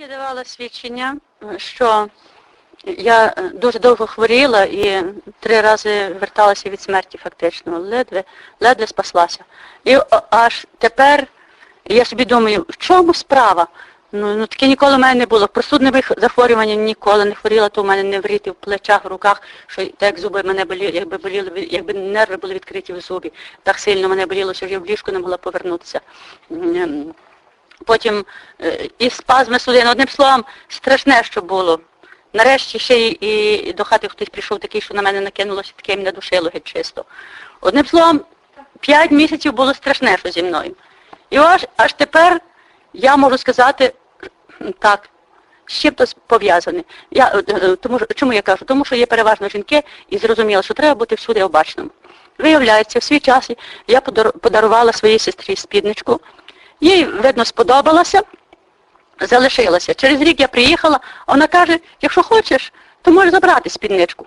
Я давала свідчення, що я е, дуже довго хворіла і три рази верталася від смерті фактично, ледве, ледве спаслася. І аж тепер я собі думаю, в чому справа? Ну, ну таке ніколи в мене не було. Простудних захворювань ніколи не хворіла, то в мене не вріти в плечах, в руках, що так зуби мене боліли, якби боліли, якби нерви були відкриті в зубі, так сильно мене боліло, що я в ліжку не могла повернутися. Потім е, і спазми судин. Одним словом, страшне, що було. Нарешті ще й і до хати хтось прийшов такий, що на мене накинулося, таке мене душило геть чисто. Одним словом, п'ять місяців було страшне, що зі мною. І аж, аж тепер я можу сказати так, з чим то пов'язане. Я, е, е, тому, чому я кажу? Тому що є переважно жінки і зрозуміло, що треба бути всюди обачним. Виявляється, в свій час я подар- подарувала своїй сестрі спідничку. Їй, видно, сподобалося, залишилася. Через рік я приїхала, вона каже, якщо хочеш, то можеш забрати спідничку.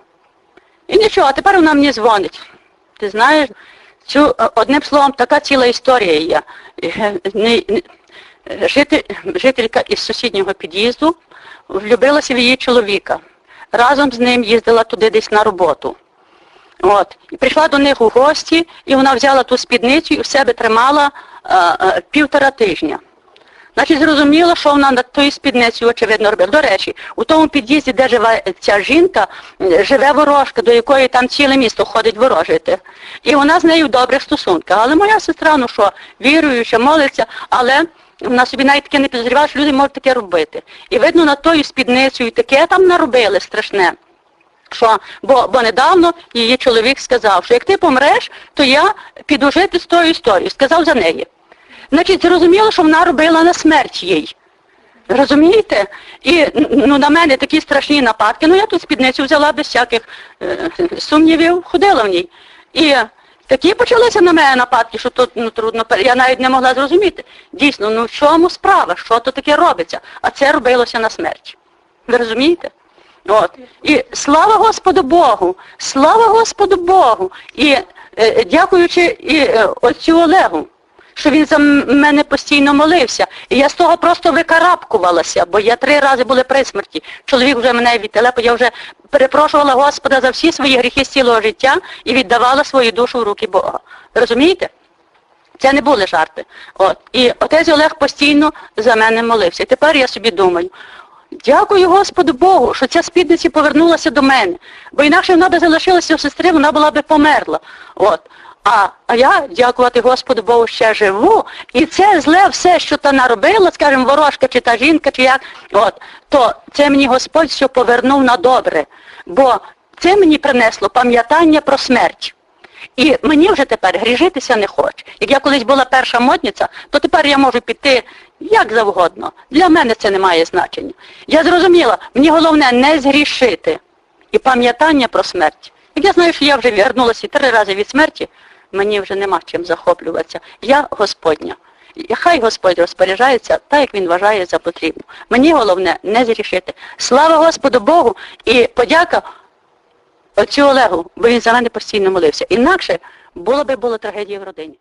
І нічого, а тепер вона мені дзвонить. Ти знаєш, цю, е, одним словом, така ціла історія є. Е, житель, жителька із сусіднього під'їзду влюбилася в її чоловіка. Разом з ним їздила туди десь на роботу. От. І прийшла до них у гості, і вона взяла ту спідницю і в себе тримала е, е, півтора тижня. Значить, зрозуміло, що вона над тою спідницею, очевидно, робила. До речі, у тому під'їзді, де живе ця жінка, живе ворожка, до якої там ціле місто ходить ворожити. І вона з нею в добрих стосунках. Але моя сестра, ну що, віруюча, молиться, але вона собі навіть таке не підозрівала, що люди можуть таке робити. І видно, над тою спідницею таке там наробили страшне. Що, бо, бо недавно її чоловік сказав, що як ти помреш, то я піду жити з тою історією. Сказав за неї. Значить, зрозуміло, що вона робила на смерть їй. Розумієте? І ну, на мене такі страшні нападки. Ну я тут спідницю взяла без всяких е, сумнівів, ходила в ній. І такі почалися на мене нападки, що тут ну, трудно, я навіть не могла зрозуміти. Дійсно, ну в чому справа, що то таке робиться? А це робилося на смерть. Ви розумієте? От. І слава Господу Богу, слава Господу Богу. І е, дякуючи і е, отцю Олегу, що він за мене постійно молився. І я з того просто викарабкувалася, бо я три рази була при смерті. Чоловік вже мене відтелепо, я вже перепрошувала Господа за всі свої гріхи з цілого життя і віддавала свою душу в руки Бога. Розумієте? Це не були жарти. От. І отець Олег постійно за мене молився. І тепер я собі думаю, дякую Господу Богу, що ця спідниця повернулася до мене. Бо інакше вона би залишилася у сестри, вона була би померла. От. А, а я, дякувати Господу Богу, ще живу. І це зле все, що та наробила, скажімо, ворожка чи та жінка, чи як, от, то це мені Господь все повернув на добре. Бо це мені принесло пам'ятання про смерть. І мені вже тепер гріжитися не хоче. Як я колись була перша модниця, то тепер я можу піти як завгодно. Для мене це не має значення. Я зрозуміла, мені головне не згрішити. І пам'ятання про смерть. Як я знаю, що я вже вернулася три рази від смерті, мені вже нема чим захоплюватися. Я Господня. Хай Господь розпоряджається так, як він вважає за потрібно. Мені головне не зрішити. Слава Господу Богу і подяка оцю Олегу, бо він за мене постійно молився. Інакше було би було трагедія в родині.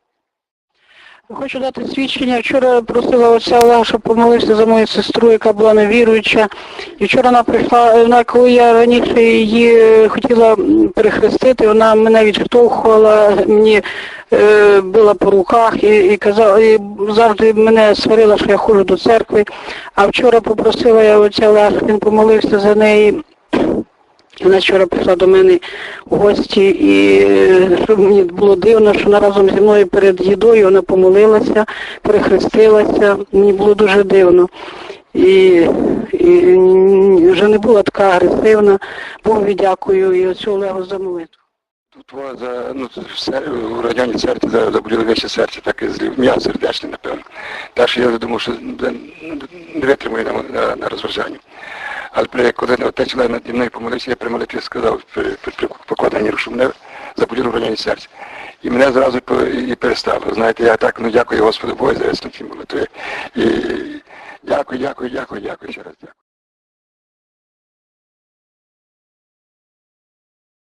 Хочу дати свідчення. Вчора просила отця Олега, щоб помолився за мою сестру, яка була невіруюча. І вчора вона прийшла, вона, коли я раніше її е, хотіла перехрестити, вона мене відштовхувала, мені е, била по руках і, і казала, і завжди мене сварила, що я ходжу до церкви. А вчора попросила я отця Олега, щоб він помолився за неї. Вона вчора прийшла до мене у гості, і е, щоб мені було дивно, що вона разом зі мною перед їдою вона помолилася, перехрестилася. Мені було дуже дивно. І, і вже не була така агресивна. Богові дякую і оцю Олегу за молитву. Тут ну, в в районі церкви за- заболіло вище серце, так і злів. М'я сердечне, напевно. Так що я думав, що не, не витримую на, на, на розважанні. Але при, коли отець Олег наді мною помолився, я при молитві сказав, при, при, покладанні рушу мене заболіло в районі серця. І мене зразу і перестало. Знаєте, я так, ну дякую Господу Богу за молитви. І дякую, дякую, дякую, дякую ще раз, дякую.